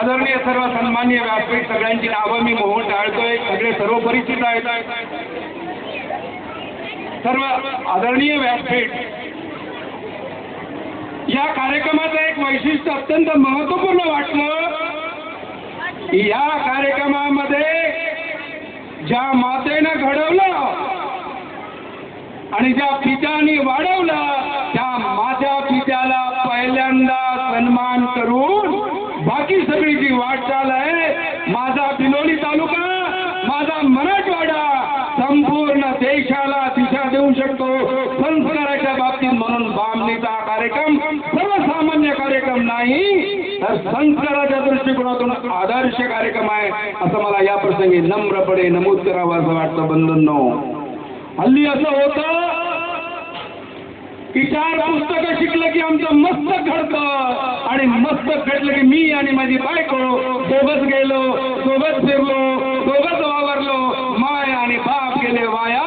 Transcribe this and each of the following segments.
आदरणीय सर्व सन्मान्य व्यासपीठ सगळ्यांची नावं मी मोहन टाळतोय. सगळे सर्व परिचित आहेत. सर्व आदरणीय व्यासपीठ या कार्यक्रमाचं एक वैशिष्ट्य अत्यंत महत्त्वपूर्ण वाटलं. या कार्यक्रमामध्ये ज्या मातेनं घडवलं आणि ज्या पित्याने वाढवलं त्या माझ्या पित्याला पहिल्यांदा सन्मान करून बाकी सगळी जी वाटचाल आहे. माझा बिलोली तालुका माझा मराठवाडा संपूर्ण देशाला दिशा देऊ शकतो. संस्काराच्या बाबतीत म्हणून बामणीचा कार्यक्रम सर्वसामान्य कार्यक्रम नाही तर संस्काराच्या दृष्टिकोनातून आदर्श कार्यक्रम आहे असं मला या प्रसंगी नम्रपणे नमूद करावं असं वाटतं बंधन. हल्ली असं होतं की चार पुस्तकं शिकलं की आमचं मस्त घडतं. आणि मस्त भेटलं की मी आणि माझी बायको सोबत गेलो सोबत फिरलो सोबत वावरलो. माय आणि बाप गेले वाया.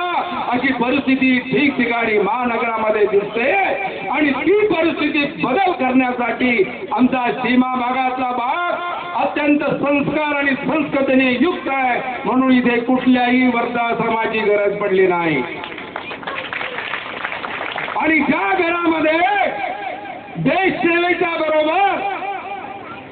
अशी परिस्थिती ठिकठिकाणी महानगरामध्ये दिसते. आणि ती परिस्थिती बदल करण्यासाठी आमचा सीमा भागाचा भाग अत्यंत संस्कार आणि संस्कृतीने युक्त आहे. म्हणून इथे कुठल्याही वर्धाश्रमाची गरज पडली नाही. आणि ज्या घरामध्ये देश सेवेच्या बरोबर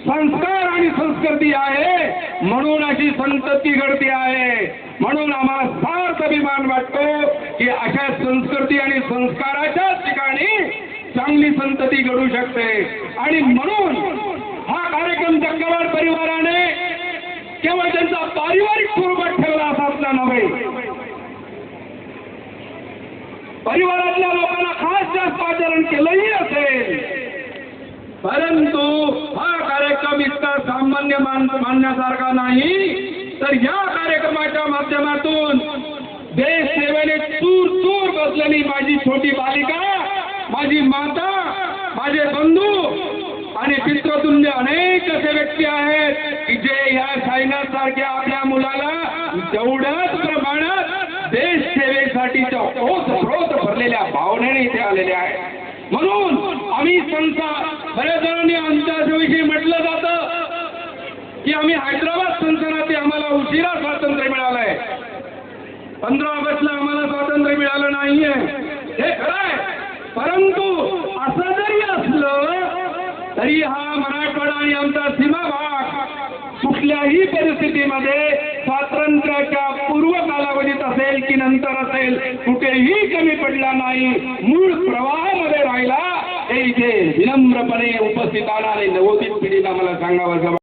संस्कार आणि संस्कृती आहे. म्हणून अशी संतती घडती आहे. म्हणून आम्हाला फार अभिमान वाटतो की अशा संस्कृती आणि संस्काराच्याच ठिकाणी चांगली संतती घडू शकते. आणि म्हणून हा कार्यक्रम चक्रवार परिवाराने केवळ त्यांचा पारिवारिक स्वरूपात ठेवला असा आपला नव्हे. परिवारातल्या लोकांना खास जास्त आचरण केलंही असेल. परंतु हा कार्यक्रम इतका सामान्य मान मानण्यासारखा नाही. तर या कार्यक्रमाच्या माध्यमातून देश सेवेने चूर चूर बसलेली माझी छोटी बालिका माझी माता माझे बंधू आणि पितृतुल्य अनेक असे व्यक्ती आहेत की जे या सायनाथ सारख्या आपल्या मुलाला तेवढ्याच प्रमाणात देश सेवेसाठीच्या ओतप्रोत भरलेल्या भावनेने इथे आलेल्या आहेत. म्हणून आम्ही संस्था बऱ्याच जणांनी आमच्या आमच्याविषयी म्हटलं जातं की आम्ही हैदराबाद संस्थानात आम्हाला उशिरा स्वातंत्र्य मिळालंय. पंधरा ऑगस्टला आम्हाला स्वातंत्र्य मिळालं नाहीये. हे खरं आहे परंतु असं जरी असलं तरी हा मराठवाडा आणि आमचा सीमा भाग कुठल्याही परिस्थितीमध्ये स्वातंत्र्याच्या पूर्व कालावधीत असेल की नंतर असेल कुठेही कमी पडला नाही. मूळ प्रवाह ಗಳಿಗೆ ವಿನಮ್ರಪಣೆ ಉಪಸ್ಥಿತನಾದ ಎಲ್ಲ ಓದಿ ಪಿಡಿದ ಸಂಘ ವರ್ಗ